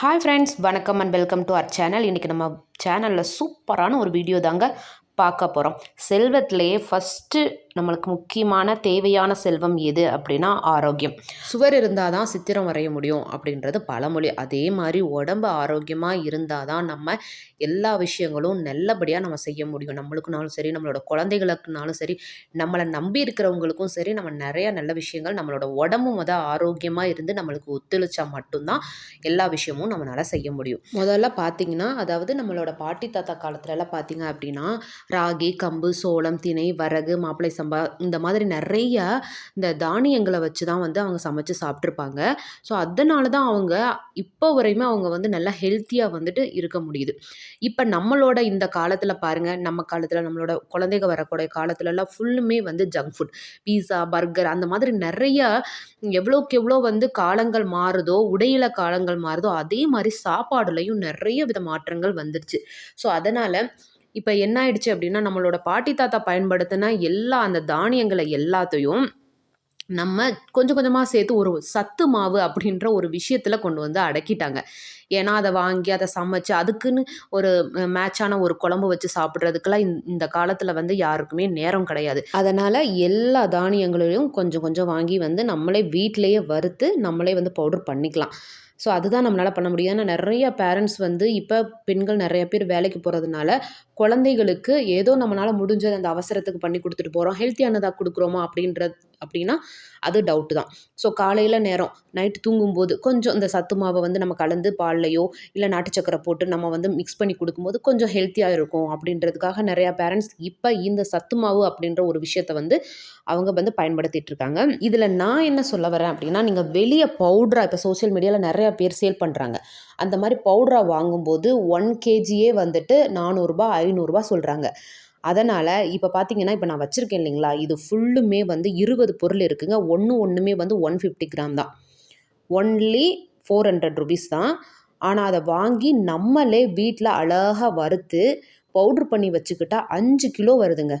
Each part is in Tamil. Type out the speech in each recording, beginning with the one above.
ஹாய் ஃப்ரெண்ட்ஸ் வணக்கம் and welcome to our channel இன்றைக்கி நம்ம சேனலில் சூப்பரான ஒரு வீடியோ தாங்க பார்க்க போகிறோம் செல்வத்திலேயே ஃபஸ்ட்டு நம்மளுக்கு முக்கியமான தேவையான செல்வம் எது அப்படின்னா ஆரோக்கியம். சுவர் இருந்தால் தான் சித்திரம் வரைய முடியும் அப்படின்றது பழமொழி அதே மாதிரி உடம்பு ஆரோக்கியமாக இருந்தால் தான் நம்ம எல்லா விஷயங்களும் நல்லபடியாக நம்ம செய்ய முடியும். நம்மளுக்குனாலும் சரி நம்மளோட குழந்தைகளுக்குனாலும் சரி நம்மளை நம்பி இருக்கிறவங்களுக்கும் சரி நம்ம நிறைய நல்ல விஷயங்கள் நம்மளோட உடம்பு முத ஆரோக்கியமாக இருந்து நம்மளுக்கு ஒத்துழைச்சா மட்டும்தான் எல்லா விஷயமும் நம்மளால் செய்ய முடியும். முதல்ல பார்த்தீங்கன்னா அதாவது நம்மளோட பாட்டி தாத்தா காலத்துலலாம் பார்த்தீங்க அப்படின்னா ராகி கம்பு சோளம் திணை வரகு மாப்பிளை சம்பா இந்த மாதிரி நிறைய இந்த தானியங்களை வச்சு தான் வந்து அவங்க சமைச்சு சாப்பிட்ருப்பாங்க ஸோ அதனால தான் அவங்க இப்போ வரையுமே அவங்க வந்து நல்லா ஹெல்த்தியாக வந்துட்டு இருக்க முடியுது. இப்போ நம்மளோட இந்த காலத்தில் பாருங்கள் நம்ம காலத்தில் நம்மளோட குழந்தைங்க வரக்கூடிய காலத்துலலாம் ஃபுல்லுமே வந்து ஜங்க் ஃபுட் பீஸா பர்கர் அந்த மாதிரி நிறைய எவ்வளோக்கு எவ்வளோ வந்து காலங்கள் மாறுதோ உடையில காலங்கள் மாறுதோ அதே மாதிரி சாப்பாடுலையும் நிறைய வித மாற்றங்கள் வந்துருச்சு. ஸோ அதனால் இப்போ என்ன ஆயிடுச்சு அப்படின்னா நம்மளோட பாட்டி தாத்தா பயன்படுத்தின எல்லா அந்த தானியங்களை எல்லாத்தையும் நம்ம கொஞ்சம் கொஞ்சமாக சேர்த்து ஒரு சத்து மாவு அப்படின்ற ஒரு விஷயத்தில் கொண்டு வந்து அடக்கிட்டாங்க. ஏன்னா அதை வாங்கி அதை சமைச்சு அதுக்குன்னு ஒரு மேட்சான ஒரு குழம்பு வச்சு சாப்பிட்றதுக்கெல்லாம் இந்த காலத்தில் வந்து யாருக்குமே நேரம் கிடையாது. அதனால் எல்லா தானியங்களையும் கொஞ்சம் கொஞ்சம் வாங்கி வந்து நம்மளே வீட்டிலையே வறுத்து நம்மளே வந்து பவுடர் பண்ணிக்கலாம். ஸோ அதுதான் நம்மளால் பண்ண முடியும். ஏன்னா நிறைய பேரண்ட்ஸ் வந்து இப்போ பெண்கள் நிறைய பேர் வேலைக்கு போகிறதுனால குழந்தைகளுக்கு ஏதோ நம்மளால் முடிஞ்சது அந்த அவசரத்துக்கு பண்ணி கொடுத்துட்டு போகிறோம் ஹெல்த்தியானதாக கொடுக்குறோமா அப்படின்றது அப்படின்னா அது டவுட்டு தான். ஸோ காலையில் நேரம் நைட்டு தூங்கும்போது கொஞ்சம் இந்த சத்து மாவை வந்து நம்ம கலந்து பால்லையோ இல்லை நாட்டு சக்கரை போட்டு நம்ம வந்து மிக்ஸ் பண்ணி கொடுக்கும்போது கொஞ்சம் ஹெல்த்தியாக இருக்கும் அப்படின்றதுக்காக நிறையா பேரண்ட்ஸ் இப்போ இந்த சத்து மாவு அப்படின்ற ஒரு விஷயத்த வந்து அவங்க வந்து பயன்படுத்திட்டு இருக்காங்க. இதில் நான் என்ன சொல்ல வரேன் அப்படின்னா நீங்கள் வெளியே பவுட்ரா இப்போ சோசியல் மீடியாவில் நிறையா பேர் சேல் பண்ணுறாங்க அந்த மாதிரி பவுடராக வாங்கும்போது ஒன் கேஜியே வந்துட்டு நானூறுரூபா ஐநூறுரூபா சொல்கிறாங்க அதனால் இப்போ பார்த்தீங்கன்னா இப்போ நான் வச்சுருக்கேன் இல்லைங்களா? இது ஃபுல்லுமே வந்து இருபது பொருள் இருக்குங்க. ஒன்று ஒன்றுமே வந்து ஒன் ஃபிஃப்டி கிராம் தான். ஒன்லி ஃபோர் ஹண்ட்ரட் ருபீஸ் தான். ஆனால் அதை வாங்கி நம்மளே வீட்டில் அழகாக வறுத்து பவுட்ரு பண்ணி வச்சுக்கிட்டா அஞ்சு கிலோ வருதுங்க.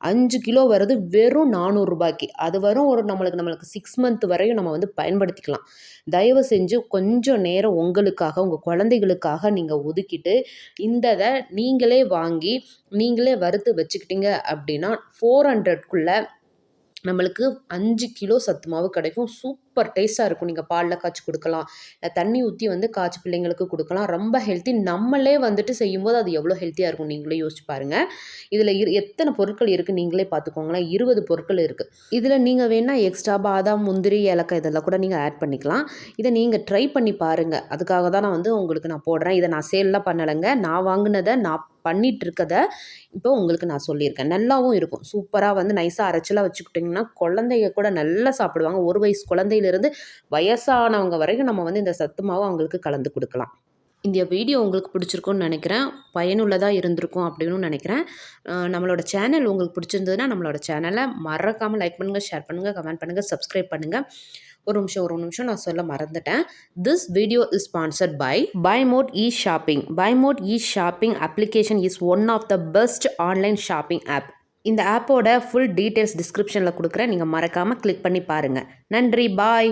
அஞ்சு கிலோ வரது வெறும் நானூறுரூபாய்க்கு அது வரும் ஒரு நம்மளுக்கு நம்மளுக்கு சிக்ஸ் மந்த் வரையும் நம்ம வந்து பயன்படுத்திக்கலாம். தயவு செஞ்சு கொஞ்சம் நேரம் உங்களுக்காக உங்கள் குழந்தைகளுக்காக நீங்கள் ஒதுக்கிட்டு இந்த இதை நீங்களே வாங்கி நீங்களே வறுத்து வச்சுக்கிட்டீங்க அப்படின்னா ஃபோர் ஹண்ட்ரட்குள்ளே நம்மளுக்கு அஞ்சு கிலோ சத்து மாவு கிடைக்கும். சூப்பர் டேஸ்ட்டாக இருக்கும். நீங்கள் பாலில் காய்ச்சி கொடுக்கலாம். இல்லை தண்ணி ஊற்றி வந்து காய்ச்சி பிள்ளைங்களுக்கு கொடுக்கலாம். ரொம்ப ஹெல்த்தி நம்மளே வந்துட்டு செய்யும்போது அது எவ்வளோ ஹெல்த்தியாக இருக்கும் நீங்களே யோசிச்சு பாருங்கள் இதில் இரு எத்தனை பொருட்கள் இருக்குது நீங்களே பார்த்துக்கோங்களேன் இருபது பொருட்கள் இருக்குது இதில் நீங்கள் வேணால் எக்ஸ்ட்ரா பாதாம் முந்திரி ஏலக்காய் இதெல்லாம் கூட நீங்கள் ஆட் பண்ணிக்கலாம். இதை நீங்கள் ட்ரை பண்ணி பாருங்கள் அதுக்காக தான் நான் வந்து உங்களுக்கு நான் போடுறேன். இதை நான் சேல்லாம் பண்ணலைங்க. நான் வாங்கினதை நான் பண்ணிகிட்டு இருக்கத இப்போ உங்களுக்கு நான் சொல்லியிருக்கேன். நல்லாவும் இருக்கும். சூப்பராக வந்து நைஸாக அரைச்சலாக வச்சுக்கிட்டிங்கன்னா குழந்தைங்க கூட நல்லா சாப்பிடுவாங்க. ஒரு வயசு குழந்தையிலேருந்து வயசானவங்க வரைக்கும் நம்ம வந்து இந்த சத்து மாவு அவங்களுக்கு கலந்து கொடுக்கலாம். இந்த வீடியோ உங்களுக்கு பிடிச்சிருக்கும்னு நினைக்கிறேன். பயனுள்ளதாக இருந்திருக்கும் அப்படின்னு நினைக்கிறேன். நம்மளோட சேனல் உங்களுக்கு பிடிச்சிருந்ததுன்னா நம்மளோட சேனலை மறக்காமல் லைக் பண்ணுங்கள் ஷேர் பண்ணுங்கள் கமெண்ட் பண்ணுங்கள் சப்ஸ்கிரைப் பண்ணுங்கள் ஒரு நிமிஷம் ஒரு நிமிஷம் நான் சொல்ல மறந்துட்டேன். This video is sponsored by by Mod E shopping by Mod E shopping application is one of the best online shopping app இந்த ஆப்போட ஃபுல் டீட்டெயில்ஸ் டிஸ்கிரிப்ஷனில் கொடுக்குறேன். நீங்கள் மறக்காமல் கிளிக் பண்ணி பாருங்கள் நன்றி பாய்